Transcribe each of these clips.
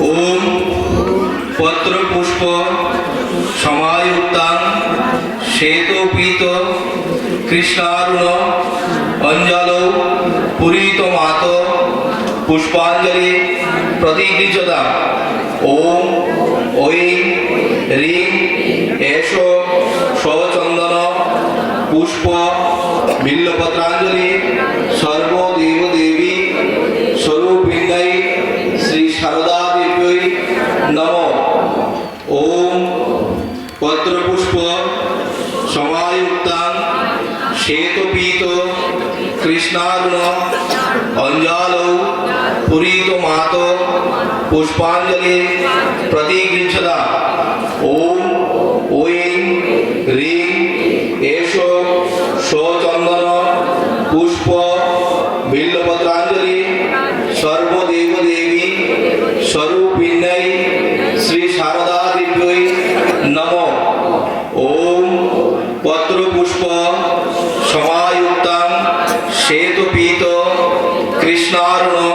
ওম পত্র পুষ্প সমায়ুক্তাং শ্বেতপীত কৃষ্ণারুণ অঞ্জল পুরীত মাত পুষ্পাঞ্জলি প্রতিগৃহতা ওম ঐং রিং এষো সচন্দন পুষ্প বিল্লপত্রাঞ্জলি সর্বদেব দেবী স্বরূপিণ্ডাই শ্রী সারদা দেবী নম ওম পত্রপুষ্প সমায়ুক্তাং শ্বেতপীত কৃষ্ণারুণ অঞ্জল, পুরীত মাত, পুষ্পাঞ্জলি প্রতিগৃহতা ওম ঐং রিং এষো সচন্দন, পুষ্প, বিল্লপত্রাঞ্জলি সর্বদেব দেবী স্বরূপিণ্ডাই শ্রী সারদা দেবী নম केतु पीतो कृष्णारुणो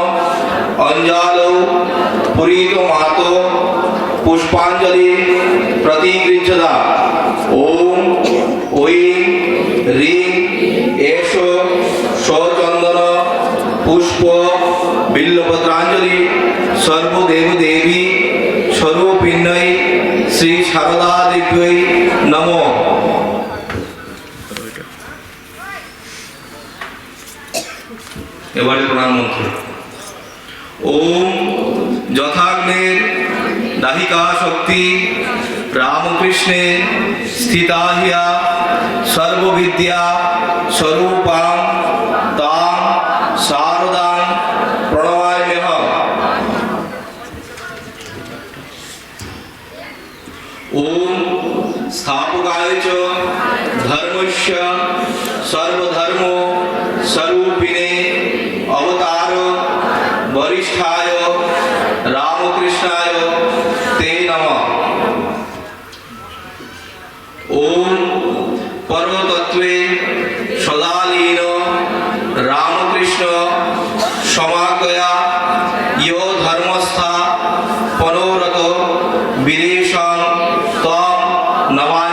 अंजालो, पुरीतो मातो, पुष्पांजलि प्रतिग्रिंचदा ओम ओइ री एशो शौचंदन, पुष्प बिल्ल पत्रांजलि सर्वदेव देवी स्वरूपिन्नय श्री शारदा दिव्य नमो। এবারে প্রণাম মন্ত্র ওম যথাগ্নের দাহিকা শক্তি রামকৃষ্ণে স্থিতা হিয়া সর্ববিদ্যা স্বরূপাং তাং শারদাং প্রণমাম্যহম ওম স্থাপকায় চ ধর্মস্য সর্বধর্ম সমাগয়া ইয় ধর্মস্থা পনোরত বিরেশং তম নমা